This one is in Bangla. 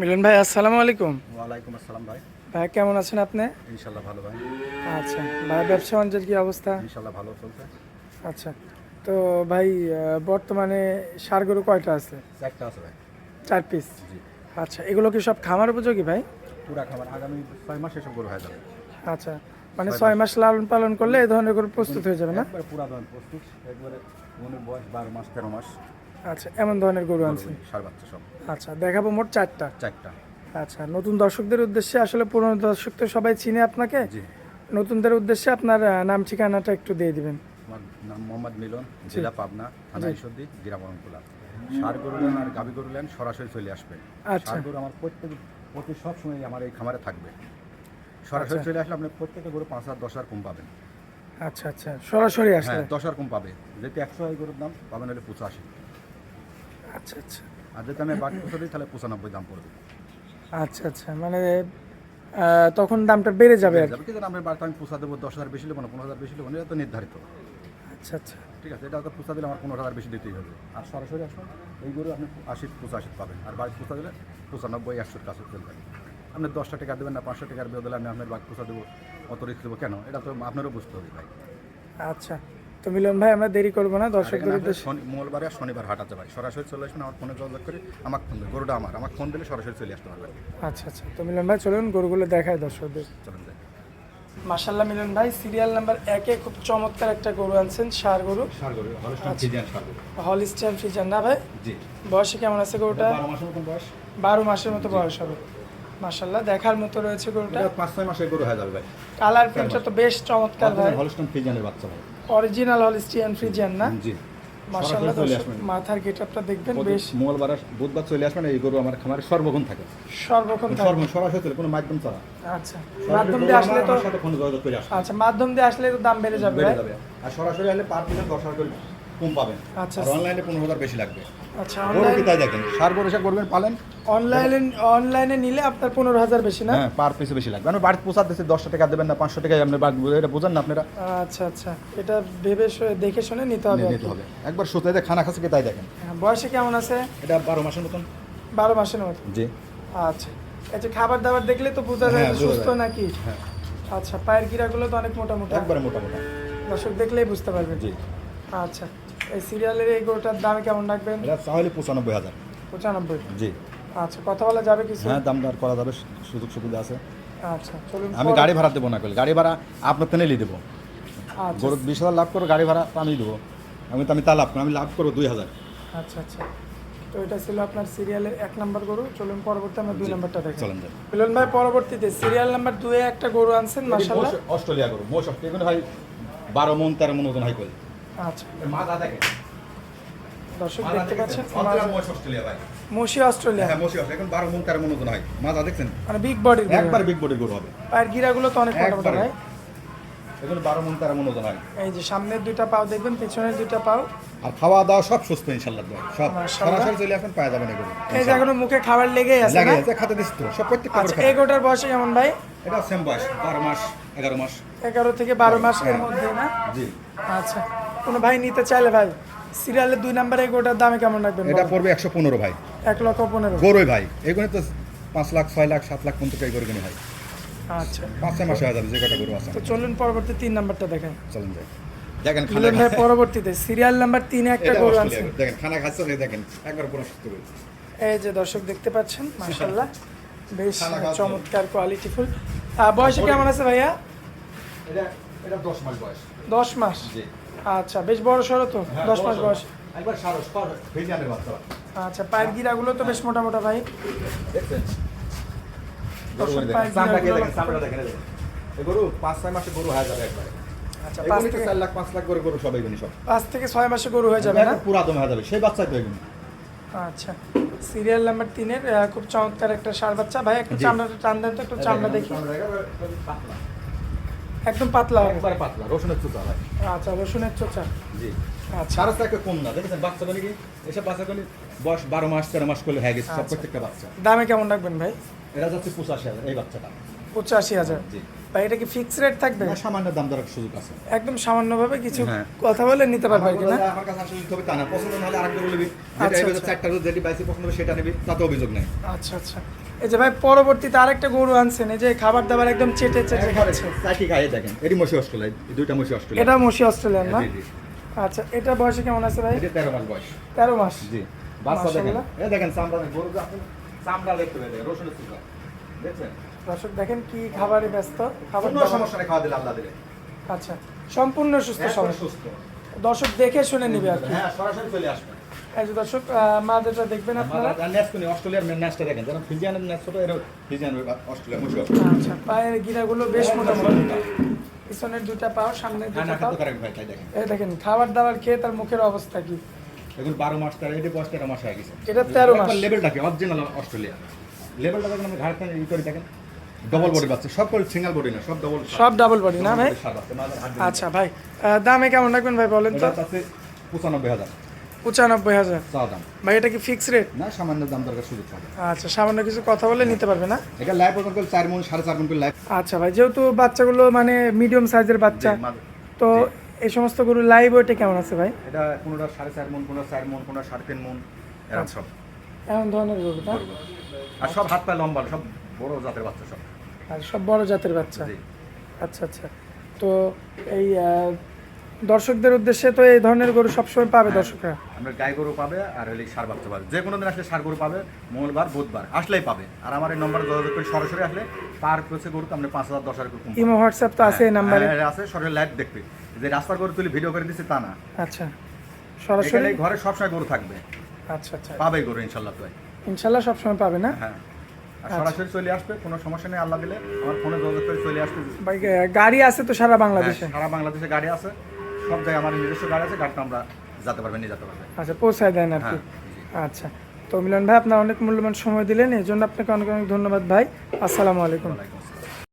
মিলন ভাই আসসালামু আলাইকুম। ওয়ালাইকুম আসসালাম ভাই। ভাই কেমন আছেন আপনি? ইনশাল্লাহ ভালো ভাই। আচ্ছা ভাই ব্যবসা বাণিজ্যের কি অবস্থা? ইনশাল্লাহ ভালো চলছে। আচ্ছা তো ভাই বর্তমানে সার গরু কয়টা আছে? চারটা আছে ভাই। চার পিস জি। আচ্ছা এগুলো কি সব খামার উপযোগী ভাই? পুরা খামার আগামী ছয় মাস এসব গরু হয়ে যাবে। আচ্ছা মানে ছয় মাস। লালন পালন করলে এই ধরনের গরু প্রস্তুত হয়ে যাবে না? পুরা ধরেন প্রস্তুত। একবারে বয়স বারো মাস তেরো মাস। আচ্ছা এমন ধরনের গরু আনছেন সার বাচ্চা সব। আচ্ছা দেখাবো মোট চারটা। চারটা। আচ্ছা নতুন দর্শকদের উদ্দেশ্যে আসলে পুরনো দর্শক তো সবাই চিনে আপনাকে। নতুনদের উদ্দেশ্যে আপনার নাম ঠিকানাটা একটু দিয়ে দিবেন। আমার নাম মোহাম্মদ মিলন জেলা পাবনা থানা ঈশ্বরদী গ্রাম অরণকুলা সার গরু নেন আর গাভী গরু নেন সরাসরি চলে আসবে। আচ্ছা। গরু আমার প্রত্যেক প্রতি সব সময় আমার এই খামারে থাকবে। সরাসরি চলে আসলে আপনি প্রত্যেকটা গরু পাঁচ হাজার দশ হাজার কম পাবেন। আচ্ছা আচ্ছা সরাসরি আসলে। হ্যাঁ দশ হাজার কম পাবে। যেহেতু একশো গরুর দাম পাবেন হলে পঁচাশি। আচ্ছা আচ্ছা। আর যদি আমি বাকি পয়সা দিই তাহলে পঁচানব্বই দাম পড়বে। আচ্ছা আচ্ছা। মানে তখন দামটা বেড়ে যাবে আর কি। আমার বাড়িতে আমি পোষা দেবো দশ হাজার বেশি নেব না পনেরো হাজার বেশি নেব না এটা তো নির্ধারিত। আচ্ছা আচ্ছা। ঠিক আছে এটা তো পোষা দিলে আমার পনেরো হাজার বেশি দিতেই হবে। আর সরাসরি আসুন এই গরু আপনি আশি পঁচাশি পাবেন। আর বাড়ি পোষা দিলে পঁচানব্বই একশোর কাছে চলবে আপনি দশটা টাকা দেবেন না পাঁচশো টাকার বিয়ে দিলে আমি আপনার বাঘ পোষা দেবো অত রিস্ক দেবো কেন? এটা তো আপনারও বুঝতে হবে ভাই। আচ্ছা। তো মিলন ভাই আমরা দেরি করব না দর্শকদের উদ্দেশ্যে। মঙ্গলবারে আর শনিবার হাট আছে ভাই সরাসরি চলে আসবেন আমার ফোনে যোগাযোগ করে আমার ফোন গরুটা আমার আমার ফোন দিলে সরাসরি চলে আসতে পারবেন। আচ্ছা আচ্ছা। তো মিলন ভাই চলুন গরুগুলো দেখায় দর্শকদের। চলেন যাই মাসাল্লাহ মিলন ভাই সিরিয়াল নাম্বার একে খুব চমৎকার একটা গরু আনছেন সার গরু। গরু হলিস্টাইন ফ্রিজার না ভাই? জি। বয়সে কেমন আছে গরুটা? বারো মাসের বয়স। বারো মাসের মতো বয়স হবে। মাসাল্লাহ দেখার মতো রয়েছে গরুটা। পাঁচ ছয় মাসের গরু হয়ে যাবে ভাই। কালার প্রিন্টটা তো বেশ চমৎকার ভাই। হলস্টাইন ফ্রিজিয়ানের বাচ্চা ভাই। অরিজিনাল হলিস্টিয়ান ফ্রিজিয়ান না? জি। আসবেন। মাথার গেটআপটা দেখবেন বেশ মঙ্গলবার বুধবার চলে আসবেন এই গরু আমার খামারে সর্বক্ষণ থাকে। সর্বক্ষণ থাকে। সর্ব সরাসরি চলে কোনো মাধ্যম ছাড়া। আচ্ছা মাধ্যম দিয়ে আসলে তো আমার যোগাযোগ করে আসবে আচ্ছা মাধ্যম দিয়ে আসলে তো দাম বেড়ে যাবে বেড়ে যাবে। আর সরাসরি আসলে পার পিসে দশ হাজার কম পাবেন। আচ্ছা। অনলাইনে পনেরো হাজার বেশি লাগবে। আচ্ছা গরু কি তাই দেখেন সার গরু করবেন পালেন। অনলাইনে অনলাইনে নিলে আপনার পনেরো হাজার বেশি না? হ্যাঁ পার পিসে বেশি লাগবে। আমি বাড়িতে পোষার দিচ্ছি দশটা টাকা দেবেন না পাঁচশো টাকা আপনার বাড়ি এটা বোঝেন না আপনারা? আচ্ছা আচ্ছা। এটা ভেবে দেখে শুনে নিতে হবে নিতে। হবে। একবার সুতাইতে খানা খাচ্ছে কি তাই দেখেন। হ্যাঁ, বয়সে কেমন আছে? এটা বারো মাসের মতন। বারো মাসের মতো জি। আচ্ছা। আচ্ছা খাবার দাবার দেখলে তো বোঝা যায় হ্যাঁ, সুস্থ নাকি? হ্যাঁ। আচ্ছা পায়ের গিরাগুলো তো অনেক মোটা মোটা একবারে মোটা মোটা দর্শক দেখলেই বুঝতে পারবেন। জি। আচ্ছা। এই সিরিয়ালের এই গরুটার দাম কেমন রাখবেন? এটা তাহলে পঁচানব্বই হাজার। পঁচানব্বই? জি। আচ্ছা কথা বলা যাবে কিছু? হ্যাঁ দাম দর করা যাবে সুযোগ সুবিধা আছে। আচ্ছা চলুন আমি গাড়ি ভাড়া দেবো না করলে গাড়ি ভাড়া আপনার তেনেলি দেবো। আচ্ছা। গরু বিশ হাজার লাভ করো গাড়ি ভাড়া আমি দেবো। আমি তো আমি তা লাভ করব আমি লাভ করব দুই হাজার। আচ্ছা আচ্ছা। তো এটা ছিল আপনার সিরিয়ালের এক নাম্বার গরু। চলুন পরবর্তী আমরা দুই নাম্বারটা দেখি। চলেন মিলন ভাই পরবর্তীতে সিরিয়াল নাম্বার দুয়ে একটা গরু আনছেন মোষ অস্ট্রেলিয়া গরু মোষ অস্ট্রেলিয়া ভাই বারো মন তেরো মন ওজন হাই করে আচ্ছা। মাথা দেখে দর্শক দেখতে পাচ্ছেন মোষ অস্ট্রেলিয়া ভাই। মসি অস্ট্রেলিয়া। হ্যাঁ মোষই অস্ট্রেলিয়া। এখন বারো মন তেরো মন ওজন হয়। মাথা দেখছেন? মানে বিগ বডির একবার বিগ বডির গরু হবে। পায়ের গিরাগুলো তো অনেক মোটা মোটা একবারে। এগুলো বারো মন তেরো মন ওজন হয়। এই যে সামনের দুইটা পাও দেখবেন পিছনের দুইটা পাও। আর খাওয়া দাওয়া সব সুস্থ ইনশাল্লাহ দেয় সব সরাসরি চলে এখন পাওয়া যাবে না এগুলো। এই যে এখনও মুখে খাবার লেগেই আছে লাগে আছে খাতে দিস তো। সব প্রত্যেকটা আচ্ছা গরু এই খাবে। গোটার বয়স কেমন ভাই? এটা সেম বয়স মাস এগারো মাস। এগারো থেকে বারো মাসের হ্যাঁ। মধ্যে না? জি। আচ্ছা। কোনো ভাই নিতে চাইলে ভাই সিরিয়ালের দুই নাম্বারে এই গোটার দামে কেমন রাখবেন এটা পড়বে একশো পনেরো ভাই। এক লক্ষ পনেরো। গরুই ভাই। এগুলো তো পাঁচ লাখ ছয় লাখ সাত লাখ পর্যন্ত এই গরুগুলো হয় আচ্ছা। পাঁচ ছয় মাসে হয়ে যাবে যে কটা গরু আছে। তো চলুন পরবর্তী তিন নাম্বারটা দেখেন চলেন যাই। দেখেন খানা ভাই পরবর্তীতে সিরিয়াল নাম্বার তিনে একটা গরু গরু। দেখেন খানা খাচ্ছে না, দেখেন একবার পুরো সুস্থ। এই যে দর্শক দেখতে পাচ্ছেন মাশাল্লাহ বেশ চমৎকার কোয়ালিটিফুল বয়সে কেমন আছে ভাইয়া? এটা এটা দশ মাস বয়স। দশ মাস। জি। আচ্ছা বেশ বড় সড়ো তো হ্যাঁ, দশ মাস বয়স। একবার সারস বাচ্চা আচ্ছা পায়ের গিরাগুলো তো বেশ মোটা মোটা ভাই। দেখছেন? গরু দেখেন পায়ের চামড়া কে গিরাগুলো দেখেন চামড়া দেখেন এই গরু পাঁচ ছয় মাসে গরু হয়ে যাবে একবারে। আচ্ছা পাঁচ থেকে চার লাখ পাঁচ লাখ করে গরু সব এগুলি সব। পাঁচ থেকে ছয় মাসে গরু হয়ে যাবে না? হয়ে যাবে সেই তো এগুলি আচ্ছা সিরিয়াল নাম্বার তিনের খুব চমৎকার একটা সার বাচ্চা। ভাই একটু জি। চামড়াটা টান দেন তো একটু চামড়া দেখি। চামড়া। একদম পাতলা একবার পাতলা রসুনের চোচা ভাই। আচ্ছা রসুনের চোচা। জি। আচ্ছা। সারা একটা কম না? দেখেছেন বাচ্চাগুলি কি? এসব বাচ্চাগুলি বয়স বারো মাস তেরো মাস করলে হয়ে গেছে সব আচ্ছা। প্রত্যেকটা বাচ্চা। দামে কেমন রাখবেন ভাই? এরা যাচ্ছে পঁচাশি হাজার এই বাচ্চাটা। পঁচাশি হাজার। জি। ভাই এটা কি ফিক্স রেট থাকবে? না, সামান্য দাম দরের সুযোগ আছে। একদম সামান্যভাবে কিছু হ্যাঁ। কথা বলে নিতে পারবে আর কি না আমার কাছে আসলে হবে তা না। পছন্দ না হলে আরেকটা নিবি যেটা আচ্ছা, এবার আচ্ছা। চারটা রোজ যেটি বাইসি পছন্দ হবে সেটা নিবি। তাতে অভিযোগ নেই। আচ্ছা আচ্ছা। এই যে ভাই পরবর্তীতে আরেকটা গরু আনছেন। এই যে খাবার দাবার একদম চেটে চেটে খাচ্ছে। চাটি খাইয়ে দেখেন। এটি মসি অস্ট্রেলিয়া এই দুইটা মসি অস্ট্রেলিয়া এটা মসি অস্ট্রেলিয়ান না? জি। আচ্ছা এটা বয়সে কেমন আছে ভাই? এটা তেরো মাস বয়স। তেরো মাস? জি। বাচ্চা দেখেন। এই দেখেন চামড়া গরু আপনি চামড়া দেখতে দেখেন রসুনের চুকা দেখছেন? দর্শক দেখেন কি খাবারে ব্যস্ত। খাবার কোনো সমস্যা নেই খাওয়া দিলে আল্লাহ দিলে আচ্ছা সম্পূর্ণ সুস্থ একবারে সুস্থ। দর্শক দেখে শুনে নিবে আর কি। হ্যাঁ সরাসরি চলে আসবে। এই যে দর্শক আহ, মাদেরটা দেখবেন আপনারা। অস্ট্রেলিয়ার মেন দেখেন। ছোট এর ফিজিয়ান অস্ট্রেলিয়া আচ্ছা পায়ের গিরাগুলো বেশ মোটা মোটা পিছনের দুটা পাও সামনের হ্যাঁ দুটা পাও ভাই তাই দেখেন। এই দেখেন খাবার দাবার খেয়ে তার মুখের অবস্থা কি? বারো মাস তার এটি বয়স মাস হয়ে গেছে। এটা তেরো মাস। লেভেলটা কি? অরিজিনাল অস্ট্রেলিয়া লেভেলটা দেখেন ই করে দেখেন ডবল বডি বাচ্চা সব সিঙ্গেল বডি না সব ডবল সব ডাবল বডি না ভাই? আচ্ছা ভাই দামে কেমন রাখবেন ভাই বলেন তো? পঁচানব্বই হাজার। পঁচানব্বই হাজার। দাম। ভাই এটা কি ফিক্স রেট না সামান্য দাম দরকার সুযোগ পাবে। আচ্ছা সামান্য কিছু কথা বলে নিতে পারবে না? এটা লাইফ ওজন করে চার মন সাড়ে চার মন করে লাইফ আচ্ছা ভাই যেহেতু বাচ্চাগুলো মানে মিডিয়াম সাইজের বাচ্চা তো এই সমস্ত গরু লাইভ ওয়েটে কেমন আছে ভাই? এটা কোনোটা সাড়ে চার মন কোনোটা চার মন কোনোটা সাড়ে তিন মন এরকম সব। এমন ধরনের গরু আর সব হাত পায়ে লম্বা সব বড় জাতের বাচ্চা সব। আর সব বড় জাতের বাচ্চা। আচ্ছা আচ্ছা। তো এই দর্শকদের উদ্দেশ্যে তো এই ধরনের গরু সবসময় পাবে দর্শকরা? আমরা গাই গরু পাবে আর হলে সার বাচ্চা পাবে। যে কোনো দিন আসলে সার গরু পাবে মঙ্গলবার বুধবার আসলেই পাবে। আর আমার এই নম্বরে যোগাযোগ করে সরাসরি আসলে পার পেছে গরু তো আমরা পাঁচ হাজার দশ হাজার ইমো হোয়াটসঅ্যাপ তো আছে এই নাম্বারে হ্যাঁ, আছে সরাসরি লাইভ দেখবে। যে রাস্তার গরু তুলে ভিডিও করে দিচ্ছে তা না। আচ্ছা সরাসরি? ঘরে সবসময় গরু থাকবে। আচ্ছা আচ্ছা। পাবে গরু ইনশাল্লাহ তো। ইনশাল্লাহ সবসময় পাবে না? হ্যাঁ। সরাসরি চলে আসবে কোনো সমস্যা নেই আল্লাহ দিলে আমার ফোনে যোগাযোগ করে চলে আসবে। গাড়ি আছে তো সারা বাংলাদেশে? হ্যাঁ, সারা বাংলাদেশে গাড়ি আছে সব জায়গায় আমার নিজস্ব গাড়ি আছে গাড়িটা আমরা যেতে পারবেন নিয়ে যেতে পারবেন আচ্ছা পৌঁছায় দেন আর কি। হ্যাঁ আচ্ছা তো মিলন ভাই আপনার অনেক মূল্যবান সময় দিলেন এই জন্য আপনাকে অনেক অনেক ধন্যবাদ ভাই। আসসালামু আলাইকুম।